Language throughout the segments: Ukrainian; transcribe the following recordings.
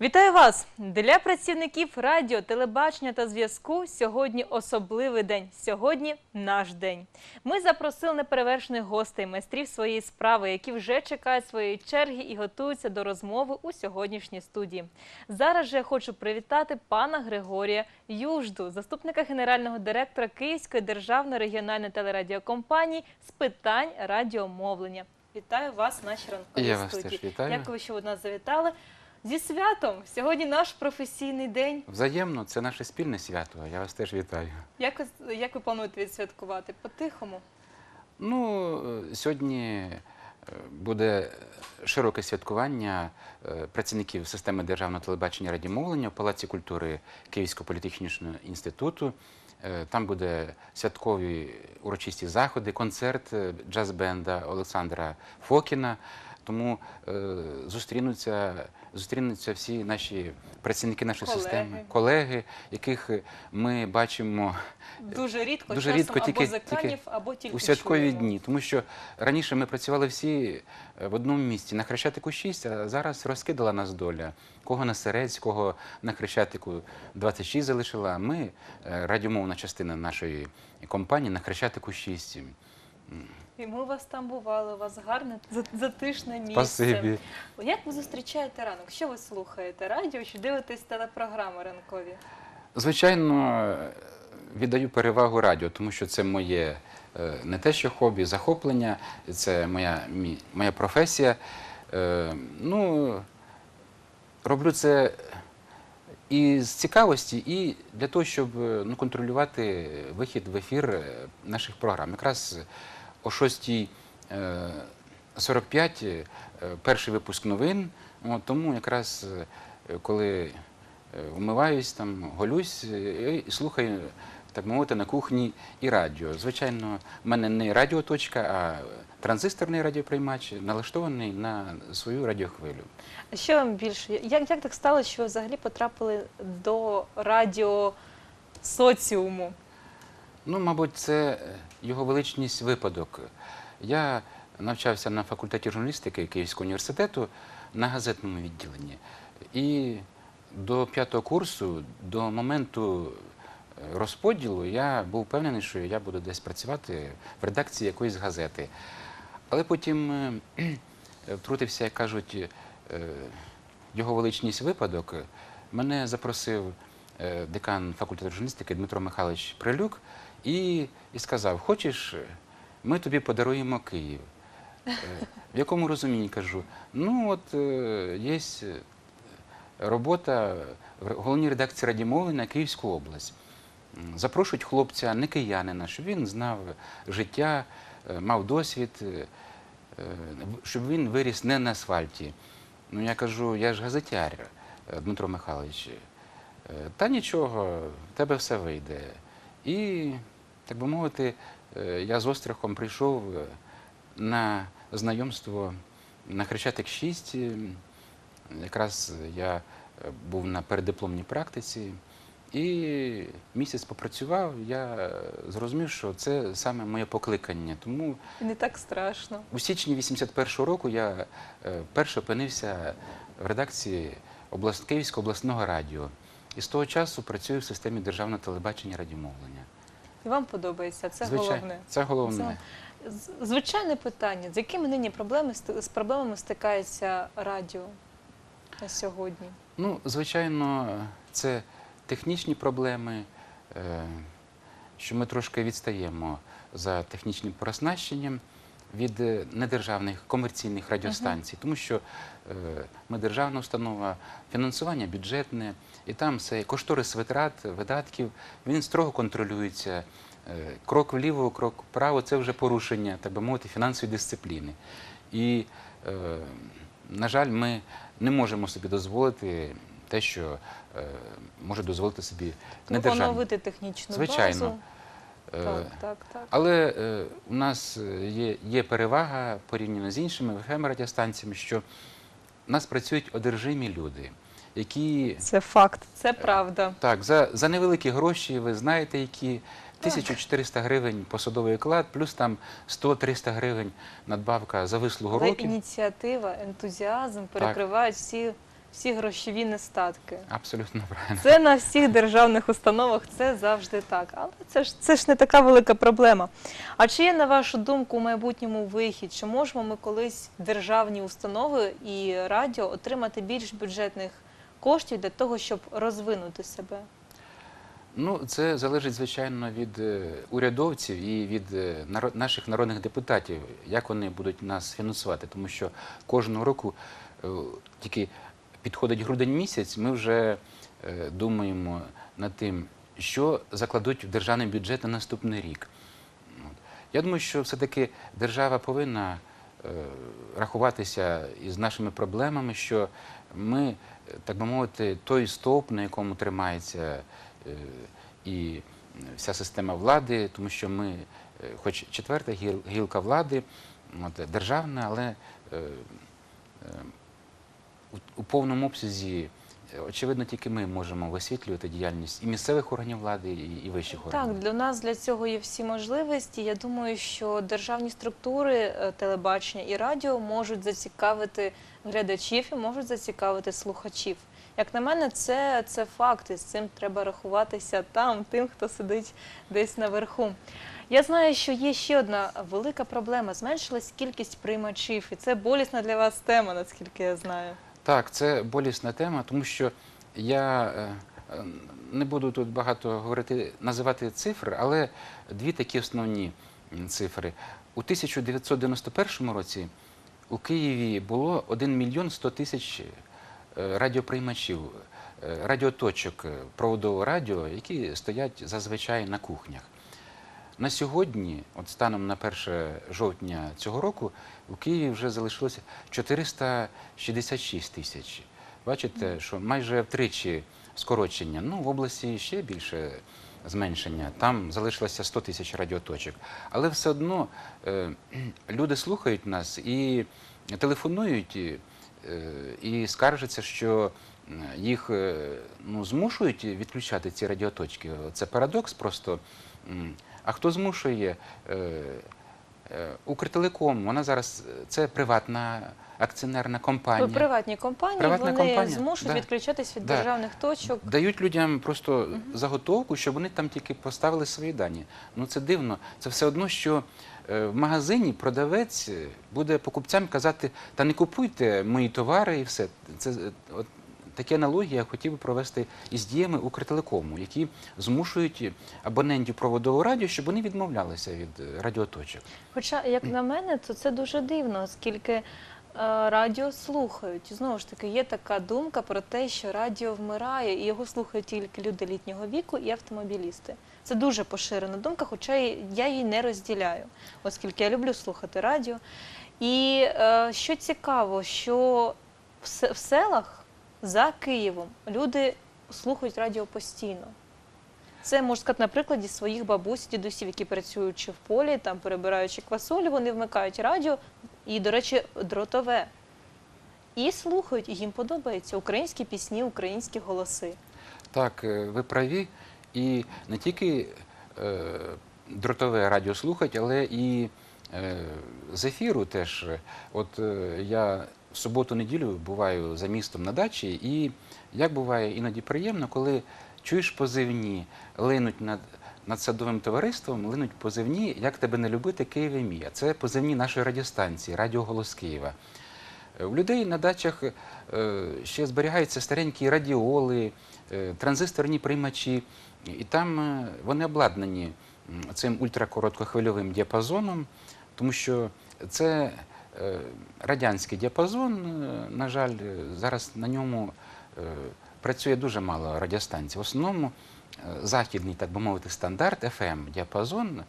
Вітаю вас! Для працівників радіо, телебачення та зв'язку сьогодні особливий день. Сьогодні наш день. Ми запросили неперевершених гостей, майстрів своєї справи, які вже чекають своєї черги і готуються до розмови у сьогоднішній студії. Зараз же я хочу привітати пана Григорія Южду, заступника генерального директора Київської державної регіональної телерадіокомпанії з питань радіомовлення. Вітаю вас, Я вас студії. теж вітаю. Дякую, що ви нас завітали. Зі святом! Сьогодні наш професійний день. Взаємно, це наше спільне свято. Я вас теж вітаю. Як ви, як ви плануєте відсвяткувати? По-тихому? Ну, е, сьогодні е, буде широке святкування е, працівників системи державного телебачення і радіомовлення в Палаці культури Київського політехнічного інституту. Е, Там буде святкові урочисті заходи, концерт е, джаз-бенда Олександра Фокіна. Тому е, зустрінуться, зустрінуться всі наші працівники нашої Колеги. системи, колеги, яких ми бачимо Дуже рідко, Дуже часом рідко, або тільки- з екранів, тільки або тільки у святкові чуємо. дні, тому що раніше ми працювали всі е, в одному місці на Хрещатику 6, а зараз розкидала нас доля. Кого на Серець, кого на Хрещатику 26 залишила. А ми, е, радіомовна частина нашої компанії, на Хрещатику 6. І ми у вас там бували, у вас гарне за- затишне місце. Спасибі. Як ви зустрічаєте ранок? Що ви слухаєте? Радіо чи дивитесь телепрограми ранкові? Звичайно, віддаю перевагу радіо, тому що це моє е, не те, що хобі, захоплення, це моя, моя професія. Е, Ну, роблю це і з цікавості, і для того, щоб е, ну, контролювати вихід в ефір наших програм. Якраз о 6.45 е, перший випуск новин. Тому якраз е, коли е, вмиваюсь, там, голюсь е, і слухаю, так мовити, на кухні і радіо. Звичайно, в мене не радіоточка, а транзисторний радіоприймач налаштований на свою радіохвилю. А що вам більше? Як, як так сталося, що взагалі потрапили до радіо соціуму? Ну, мабуть, це його величність випадок. Я навчався на факультеті журналістики Київського університету на газетному відділенні. І до п'ятого курсу, до моменту е, розподілу, я був впевнений, що я буду десь працювати в редакції якоїсь газети. Але потім е, втрутився, як кажуть, е, його величність випадок. Мене запросив е, декан факультету журналістики Дмитро Михайлович Прилюк і, і сказав: Хочеш, ми тобі подаруємо Київ. Е, В якому розумінні кажу? Ну, от е, є робота в головній редакції радіомовлення на Київську область. Запрошують хлопця, не киянина, щоб він знав життя, е, мав досвід, е, е, щоб він виріс не на асфальті. Ну, я кажу, я ж газетяр, е, Дмитро Михайлович. Е, Та нічого, в тебе все вийде. І, так би мовити, е, я з острахом прийшов е, на знайомство на Хрещатик 6. Е, Якраз я був на передипломній практиці. І місяць попрацював, я зрозумів, що це саме моє покликання. Тому не так страшно. у січні 81-го року я е, вперше опинився в редакції. Київського обласного радіо. І з того часу працюю в системі державного телебачення і радіомовлення. І вам подобається, це Звичайно, головне. Це головне. Звичайне питання, з якими нині проблеми з проблемами стикається радіо на сьогодні? Ну, звичайно, це технічні проблеми, е, що ми трошки відстаємо за технічним пороснащенням від е, недержавних комерційних радіостанцій, тому що е, ми державна установа, фінансування бюджетне, і там все кошторис витрат, видатків, він строго контролюється. Е, Крок вліво, крок вправо це вже порушення, так би мовити, фінансової дисципліни. І, е, на жаль, ми не можемо собі дозволити те, що е, може дозволити собі недержавні. Оновити технічну Звичайно. базу. Е, Так, так, так. Але е, у нас є, є перевага порівняно з іншими fm радіостанціями, що у нас працюють одержимі люди, які Це факт, це правда. так за, за невеликі гроші, ви знаєте, які 1400 гривень посадовий оклад, плюс там 100-300 гривень надбавка за вислугу Але років. ініціатива, ентузіазм перекривають всі всі грошові нестатки. Абсолютно правильно. Це на всіх державних установах, це завжди так. Але це ж це ж не така велика проблема. А чи є, на вашу думку, у майбутньому вихід? Чи можемо ми колись державні установи і радіо отримати більш бюджетних коштів для того, щоб розвинути себе? Ну, це залежить, звичайно, від е, урядовців і від е, наших народних депутатів, як вони будуть нас фінансувати. Тому що кожного року е, тільки підходить грудень місяць, ми вже думаємо над тим, що закладуть в державний бюджет на наступний рік. Я думаю, що все-таки держава повинна рахуватися із нашими проблемами, що ми, так би мовити, той стовп, на якому тримається е, і вся система влади, тому що ми, е, хоч четверта гіл- гілка влади, от, державна, але е, у повному обсязі. Очевидно, тільки ми можемо висвітлювати діяльність і місцевих органів влади, і, і вищих органів. Так, для нас для цього є всі можливості. Я думаю, що державні структури е, телебачення і радіо можуть зацікавити глядачів і можуть зацікавити слухачів. Як на мене, це, це факт, і з цим треба рахуватися там, тим, хто сидить десь наверху. Я знаю, що є ще одна велика проблема. Зменшилась кількість приймачів, і це болісна для вас тема, наскільки я знаю. Так, це болісна тема, тому що я е, е, не буду тут багато говорити, називати цифри, але дві такі основні цифри. У 1991 році у Києві було 1 мільйон 100 тисяч е, радіоприймачів, радіоточок проводового радіо, які стоять зазвичай на кухнях. На сьогодні, от станом на 1 жовтня цього року, у Києві вже залишилося 466 тисяч. Бачите, що майже втричі скорочення. Ну, в області ще більше зменшення. Там залишилося 100 тисяч радіоточок. Але все одно е, люди слухають нас і телефонують, і, е, і скаржаться, що їх е, ну, змушують відключати ці радіоточки. Це парадокс просто. А хто змушує? Е, е, Укртелеком, вона зараз е, це приватна акціонерна компанія. Приватні компанії Приватна вони компанія, змушують да. відключатись від Да. державних точок. Дають людям просто заготовку, щоб вони там тільки поставили свої дані. Ну це дивно. Це все одно, що в магазині продавець буде покупцям казати, та не купуйте мої товари і все. Це от такі аналогії я хотів би провести із діями Укртелекому, які змушують абонентів проводового радіо, щоб вони відмовлялися від е, радіоточок. Хоча, як на мене, то це дуже дивно, оскільки е, радіо слухають. Знову ж таки, є така думка про те, що радіо вмирає, і його слухають тільки люди літнього віку і автомобілісти. Це дуже поширена думка, хоча я її не розділяю, оскільки я люблю слухати радіо. І е, що цікаво, що в селах за Києвом люди слухають радіо постійно. Це можна сказати на прикладі своїх бабусь, дідусів, які працюючи в полі, там перебираючи квасолю, вони вмикають радіо і, до речі, дротове. І слухають, і їм подобаються українські пісні, українські голоси. Так, е, ви праві. І не тільки е, дротове радіо слухать, але і е, з ефіру теж. От е, я суботу-неділю буваю за містом на дачі, і як буває іноді приємно, коли чуєш позивні, линуть над. Над садовим товариством линуть позивні, як тебе не любити, Києві мія. Це позивні нашої радіостанції, Радіо Голос Києва. Е, У людей на дачах е, ще зберігаються старенькі радіоли, е, транзисторні приймачі, і там вони обладнані цим ультракороткохвильовим діапазоном, тому що це радянський діапазон. е, На жаль, е, зараз на ньому е, працює дуже мало радіостанцій. В основному е, західний, так би мовити, стандарт FM діапазон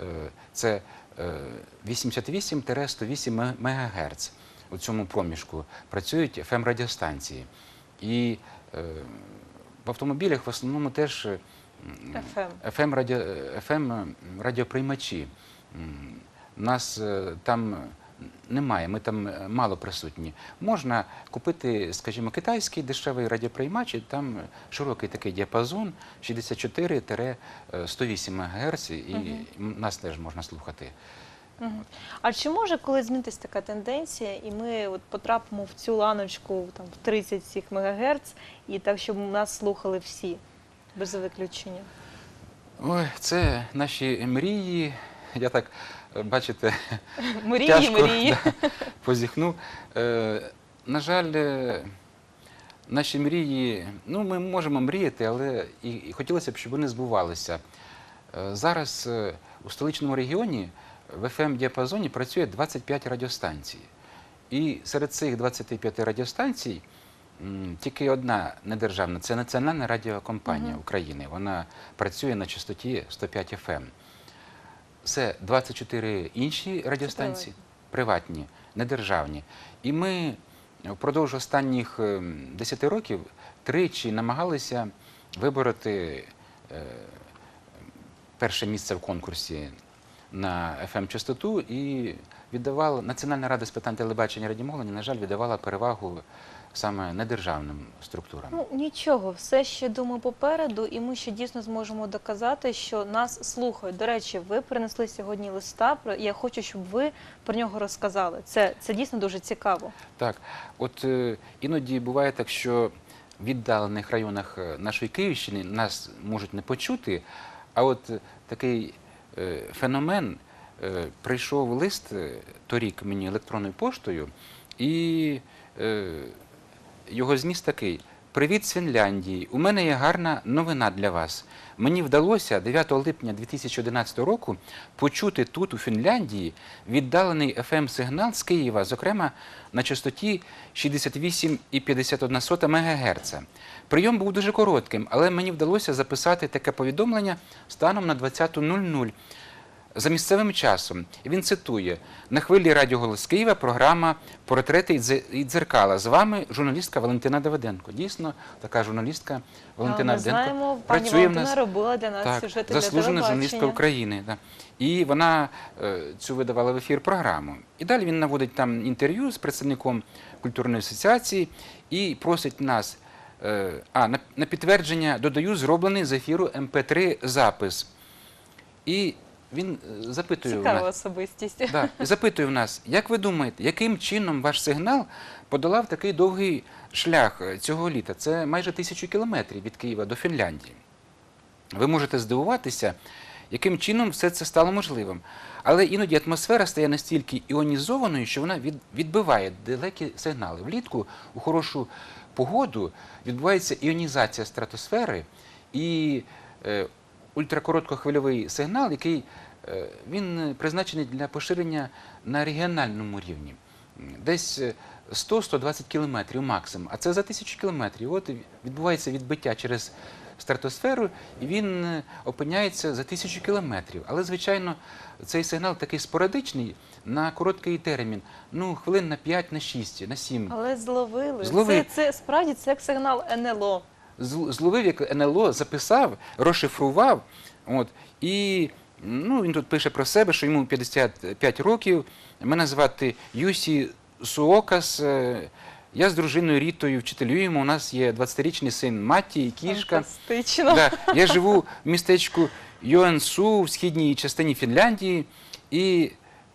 е, це е, 88-108 МГц. У цьому проміжку працюють fm радіостанції. І е, в автомобілях в основному теж е, FM. FM, радіо, FM радіоприймачі. М, Нас е, там немає, ми там е, мало присутні. Можна купити, скажімо, китайський дешевий радіоприймач, і там широкий такий діапазон 64-108 МГц, і Мгм. нас теж можна слухати. Мгм. А чи може коли змінитись така тенденція, і ми от потрапимо в цю ланочку там в 30 всіх МГц, і так, щоб нас слухали всі без виключення? Ой, це наші мрії. Я так, бачите, Мрії, тяжко мрії. да, позіхнув. Е, на жаль, е, наші мрії, ну, ми можемо мріяти, але і, і хотілося б, щоб вони збувалися. Е, зараз е, у столичному регіоні в fm діапазоні працює 25 радіостанцій. І серед цих 25 радіостанцій тільки одна недержавна це Національна радіокомпанія. України. Вона працює на частоті 105 FM. Це 24 інші радіостанції, приватні, недержавні. І ми впродовж останніх ем, 10 років тричі намагалися вибороти е, перше місце в конкурсі на fm частоту і віддавала Національна рада з питань телебачення і радіомовлення, на жаль, віддавала перевагу саме недержавним структурам. Ну нічого, все ще думаю попереду, і ми ще дійсно зможемо доказати, що нас слухають. До речі, ви принесли сьогодні листа. Я хочу, щоб ви про нього розказали. Це, це дійсно дуже цікаво. Так, от е, іноді буває так, що в віддалених районах е, нашої Київщини нас можуть не почути, а от е, такий е, феномен е, прийшов лист торік мені електронною поштою, і е, його зміст такий. Привіт з Фінляндії. У мене є гарна новина для вас. Мені вдалося 9 липня 2011 року почути тут, у Фінляндії, віддалений fm сигнал з Києва, зокрема на частоті 68,51 МГц. Прийом був дуже коротким, але мені вдалося записати таке повідомлення станом на 20.00 за місцевим часом. Він цитує: на хвилі Радіо Голос Києва програма Портрети і дзеркала. З вами журналістка Валентина Давиденко. Дійсно, така журналістка Валентина ми Давиденко знаємо, пані працює в Валентина нас робила для нас так, сюжети для заслужена журналістка. України. Да. І вона е, цю видавала в ефір програму. І далі він наводить там інтерв'ю з представником культурної асоціації і просить нас. е, а, на, на підтвердження додаю зроблений з ефіру МП3 запис. І він е, запитує Цікава нас. особистість. Да, запитує в нас, як ви думаєте, яким чином ваш сигнал подолав такий довгий шлях е, цього літа? Це майже тисячу кілометрів від Києва до Фінляндії. Ви можете здивуватися, яким чином все це стало можливим. Але іноді атмосфера стає настільки іонізованою, що вона відбиває далекі сигнали. Влітку у хорошу погоду відбувається іонізація стратосфери і е, ультракороткохвильовий сигнал, який е, він е, призначений для поширення на регіональному рівні. Десь е, 100-120 кілометрів максимум, а це за тисячу кілометрів. От відбувається відбиття через стратосферу, і він е, опиняється за тисячу кілометрів. Але, звичайно, цей сигнал такий спорадичний на короткий термін, ну, хвилин на 5, на 6, на 7. Але зловили. Зловив. Це, це справді це як сигнал НЛО. Зл- зловив, як НЛО, записав, розшифрував. От, і ну, він тут пише про себе, що йому 55 років. Мене звати Юсі Суокас. е, Я з дружиною Рітою вчителюємо. У нас є 20-річний син Матті і кішка. Фантастично. Да, я живу в містечку Йоансу в східній частині Фінляндії. І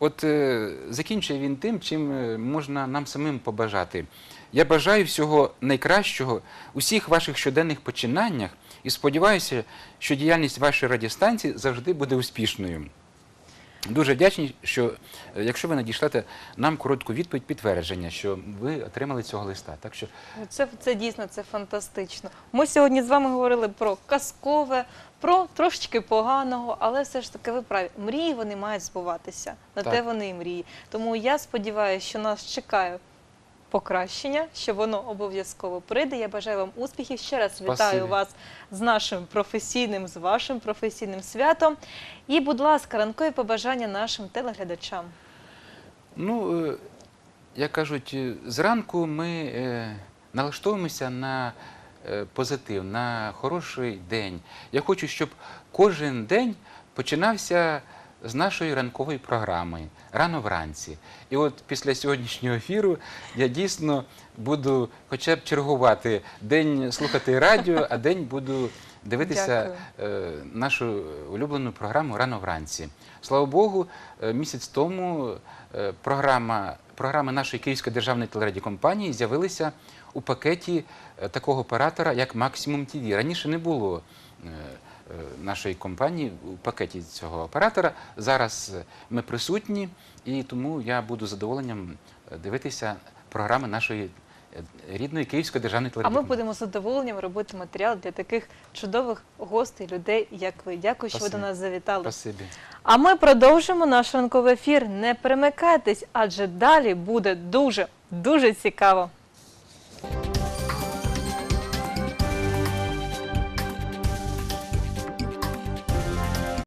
от е, закінчує він тим, чим е, можна нам самим побажати. Я бажаю всього найкращого у всіх ваших щоденних починаннях і сподіваюся, що діяльність вашої радіостанції завжди буде успішною. Дуже вдячні, що е, якщо ви надішлете нам коротку відповідь підтвердження, що ви отримали цього листа. Так що Ну, Це, це дійсно це фантастично. Ми сьогодні з вами говорили про казкове, про трошечки поганого, але все ж таки ви праві. Мрії вони мають збуватися. На Так. те вони і мрії. Тому я сподіваюся, що нас чекає покращення, що воно обов'язково прийде. Я бажаю вам успіхів. Ще раз Спасибі. вітаю вас з нашим професійним, з вашим професійним святом. І, будь ласка, ранкові побажання нашим телеглядачам. Ну, е, як кажуть, е, зранку ми е, налаштовуємося на позитив, на хороший день. Я хочу, щоб кожен день починався з нашої ранкової програми рано вранці. І от після сьогоднішнього ефіру я дійсно буду хоча б чергувати день слухати радіо, а день буду дивитися е, нашу улюблену програму рано вранці. Слава Богу, е, місяць тому е, програма, програми нашої Київської державної телерадіокомпанії з'явилися у пакеті е, такого оператора, як Максимум ТВ. Раніше не було е, нашої компанії у пакеті цього оператора. Зараз е, ми присутні, і тому я буду задоволенням е, дивитися програми нашої е, рідної Київської державної А ми будемо з задоволенням робити матеріал для таких чудових гостей, людей, як ви. Дякую, що ви до нас завітали. Спасибі. А ми продовжимо наш ранковий ефір. Не перемикайтесь, адже далі буде дуже дуже цікаво.